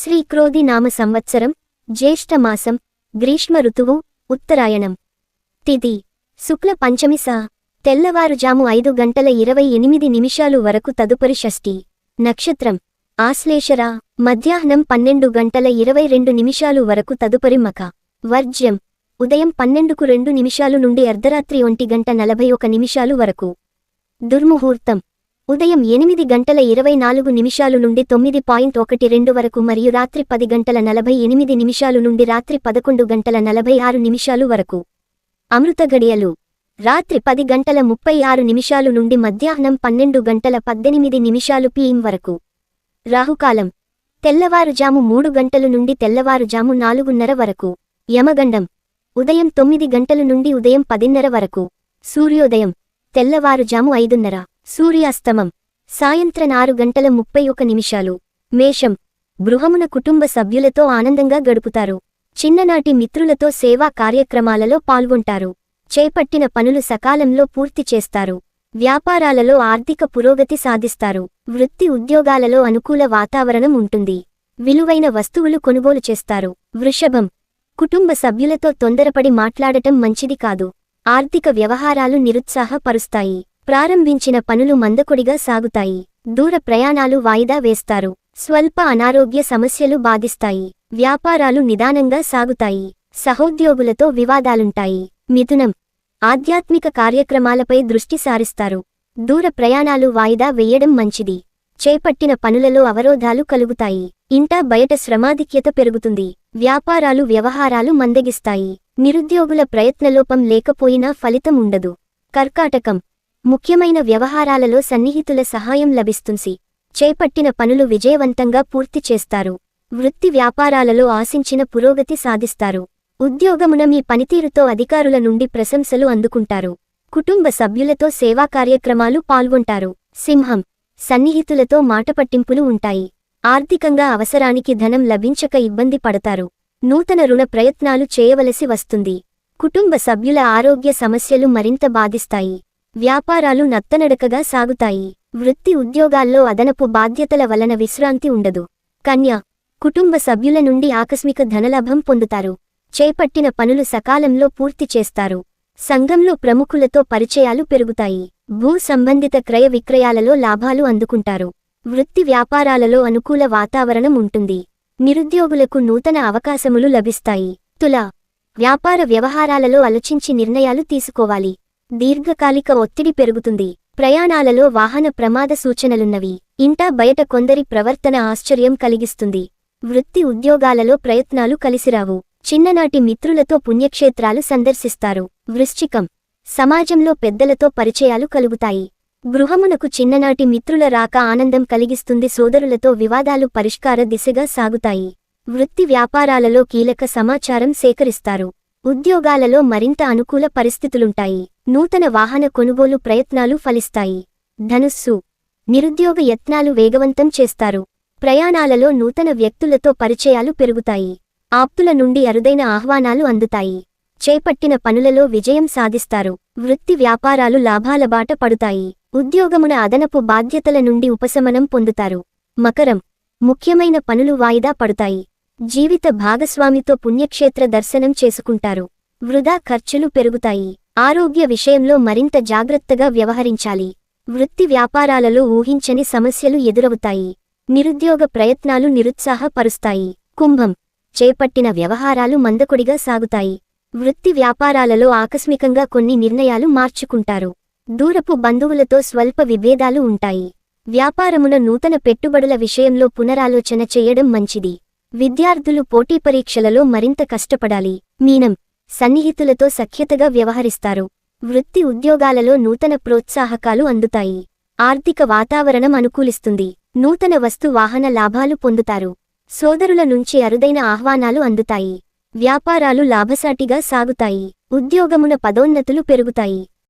శ్రీక్రోధి నామ సంవత్సరం జ్యేష్ఠమాసం గ్రీష్మ ఋతువు ఉత్తరాయణం. తిథి శుక్ల పంచమి తెల్లవారుజాము ఐదు గంటల ఇరవై ఎనిమిది నిమిషాలు వరకు తదుపరి షష్ఠి. నక్షత్రం. ఆశ్లేషర. మధ్యాహ్నం పన్నెండు గంటల ఇరవై రెండు నిమిషాలు వరకు తదుపరి మక వర్జ్యం. ఉదయం పన్నెండుకు రెండు నిమిషాలు నుండి అర్ధరాత్రి ఒంటి గంట నలభై ఒక నిమిషాలు వరకు. దుర్ముహూర్తం. ఉదయం ఎనిమిది గంటల ఇరవై నాలుగు నిమిషాలు నుండి తొమ్మిది పాయింట్ ఒకటి రెండు వరకు మరియు రాత్రి పది గంటల నలభై ఎనిమిది నిమిషాలు నుండి రాత్రి పదకొండు గంటల నలభై ఆరు నిమిషాలు వరకు. అమృత గడియలు. రాత్రి పది గంటల ముప్పై ఆరు నిమిషాలు నుండి మధ్యాహ్నం పన్నెండు గంటల పద్దెనిమిది నిమిషాలు పిఎం వరకు. రాహుకాలం. తెల్లవారుజాము మూడు గంటలు నుండి తెల్లవారుజాము నాలుగున్నర వరకు. యమగండం. ఉదయం తొమ్మిది గంటలు నుండి ఉదయం పదిన్నర వరకు. సూర్యోదయం. తెల్లవారుజాము ఐదున్నర. సూర్యాస్తమం. సాయంత్రం ఆరు గంటల ముప్పై ఒక నిమిషాలు. మేషం. గృహమున కుటుంబ సభ్యులతో ఆనందంగా గడుపుతారు. చిన్ననాటి మిత్రులతో సేవా కార్యక్రమాలలో పాల్గొంటారు. చేపట్టిన పనులు సకాలంలో పూర్తి చేస్తారు. వ్యాపారాలలో ఆర్థిక పురోగతి సాధిస్తారు. వృత్తి ఉద్యోగాలలో అనుకూల వాతావరణం ఉంటుంది. విలువైన వస్తువులు కొనుగోలు చేస్తారు. వృషభం. కుటుంబ సభ్యులతో తొందరపడి మాట్లాడటం మంచిది కాదు. ఆర్థిక వ్యవహారాలు నిరుత్సాహపరుస్తాయి. ప్రారంభించిన పనులు మందకొడిగా సాగుతాయి. దూర ప్రయాణాలు వాయిదా వేస్తారు. స్వల్ప అనారోగ్య సమస్యలు బాధిస్తాయి. వ్యాపారాలు నిదానంగా సాగుతాయి. సహోద్యోగులతో వివాదాలుంటాయి. మిథునం. ఆధ్యాత్మిక కార్యక్రమాలపై దృష్టి సారిస్తారు. దూర ప్రయాణాలు వాయిదా వేయడం మంచిది. చేపట్టిన పనులలో అవరోధాలు కలుగుతాయి. ఇంటా బయట శ్రమాధిక్యత పెరుగుతుంది. వ్యాపారాలు వ్యవహారాలు మందగిస్తాయి. నిరుద్యోగుల ప్రయత్నలోపం లేకపోయినా ఫలితం ఉండదు. కర్కాటకం. ముఖ్యమైన వ్యవహారాలలో సన్నిహితుల సహాయం లభిస్తుంది. చేపట్టిన పనులు విజయవంతంగా పూర్తి చేస్తారు. వృత్తి వ్యాపారాలలో ఆశించిన పురోగతి సాధిస్తారు. ఉద్యోగమున మీ పనితీరుతో అధికారుల నుండి ప్రశంసలు అందుకుంటారు. కుటుంబ సభ్యులతో సేవా కార్యక్రమాలు పాల్గొంటారు. సింహం. సన్నిహితులతో మాటపట్టింపులు ఉంటాయి. ఆర్థికంగా అవసరానికి ధనం లభించక ఇబ్బంది పడతారు. నూతన రుణ ప్రయత్నాలు చేయవలసి వస్తుంది. కుటుంబ సభ్యుల ఆరోగ్య సమస్యలు మరింత బాధిస్తాయి. వ్యాపారాలు నత్తనడకగా సాగుతాయి. వృత్తి ఉద్యోగాల్లో అదనపు బాధ్యతల వలన విశ్రాంతి ఉండదు. కన్య కుటుంబ సభ్యుల నుండి ఆకస్మిక ధనలాభం పొందుతారు. చేపట్టిన పనులు సకాలంలో పూర్తి చేస్తారు. సంఘంలో ప్రముఖులతో పరిచయాలు పెరుగుతాయి. భూ సంబంధిత క్రయ విక్రయాలలో లాభాలు అందుకుంటారు. వృత్తి వ్యాపారాలలో అనుకూల వాతావరణం ఉంటుంది. నిరుద్యోగులకు నూతన అవకాశములు లభిస్తాయి. తుల వ్యాపార వ్యవహారాలలో అలచించి నిర్ణయాలు తీసుకోవాలి. దీర్ఘకాలిక ఒత్తిడి పెరుగుతుంది. ప్రయాణాలలో వాహన ప్రమాద సూచనలున్నవి. ఇంటా బయట కొందరి ప్రవర్తన ఆశ్చర్యం కలిగిస్తుంది. వృత్తి ఉద్యోగాలలో ప్రయత్నాలు కలిసిరావు. చిన్ననాటి మిత్రులతో పుణ్యక్షేత్రాలు సందర్శిస్తారు. వృశ్చికం. సమాజంలో పెద్దలతో పరిచయాలు కలుగుతాయి. గృహమునకు చిన్ననాటి మిత్రుల రాక ఆనందం కలిగిస్తుంది. సోదరులతో వివాదాలు పరిష్కార దిశగా సాగుతాయి. వృత్తి వ్యాపారాలలో కీలక సమాచారం సేకరిస్తారు. ఉద్యోగాలలో మరింత అనుకూల పరిస్థితులుంటాయి. నూతన వాహన కొనుగోలు ప్రయత్నాలు ఫలిస్తాయి. ధనుస్సు. నిరుద్యోగ యత్నాలు వేగవంతం చేస్తారు. ప్రయాణాలలో నూతన వ్యక్తులతో పరిచయాలు పెరుగుతాయి. ఆప్తుల నుండి అరుదైన ఆహ్వానాలు అందుతాయి. చేపట్టిన పనులలో విజయం సాధిస్తారు. వృత్తి వ్యాపారాలు లాభాల బాట పడుతాయి. ఉద్యోగమున అదనపు బాధ్యతల నుండి ఉపశమనం పొందుతారు. మకరం. ముఖ్యమైన పనులు వాయిదా పడుతాయి. జీవిత భాగస్వామితో పుణ్యక్షేత్ర దర్శనం చేసుకుంటారు. వృధా ఖర్చులు పెరుగుతాయి. ఆరోగ్య విషయంలో మరింత జాగ్రత్తగా వ్యవహరించాలి. వృత్తి వ్యాపారాలలో ఊహించని సమస్యలు ఎదురవుతాయి. నిరుద్యోగ ప్రయత్నాలు నిరుత్సాహపరుస్తాయి. కుంభం. చేపట్టిన వ్యవహారాలు మందకొడిగా సాగుతాయి. వృత్తి వ్యాపారాలలో ఆకస్మికంగా కొన్ని నిర్ణయాలు మార్చుకుంటారు. దూరపు బంధువులతో స్వల్ప విభేదాలు ఉంటాయి. వ్యాపారమున నూతన పెట్టుబడుల విషయంలో పునరాలోచన చేయడం మంచిది. విద్యార్థులు పోటీ పరీక్షలలో మరింత కష్టపడాలి. మీనం సన్నిహితులతో సఖ్యతగా వ్యవహరిస్తారు. వృత్తి ఉద్యోగాలలో నూతన ప్రోత్సాహకాలు అందుతాయి. ఆర్థిక వాతావరణం అనుకూలిస్తుంది. నూతన వస్తు వాహన లాభాలు పొందుతారు. సోదరుల నుంచి అరుదైన ఆహ్వానాలు అందుతాయి. వ్యాపారాలు లాభసాటిగా సాగుతాయి. ఉద్యోగమున పదోన్నతులు పెరుగుతాయి.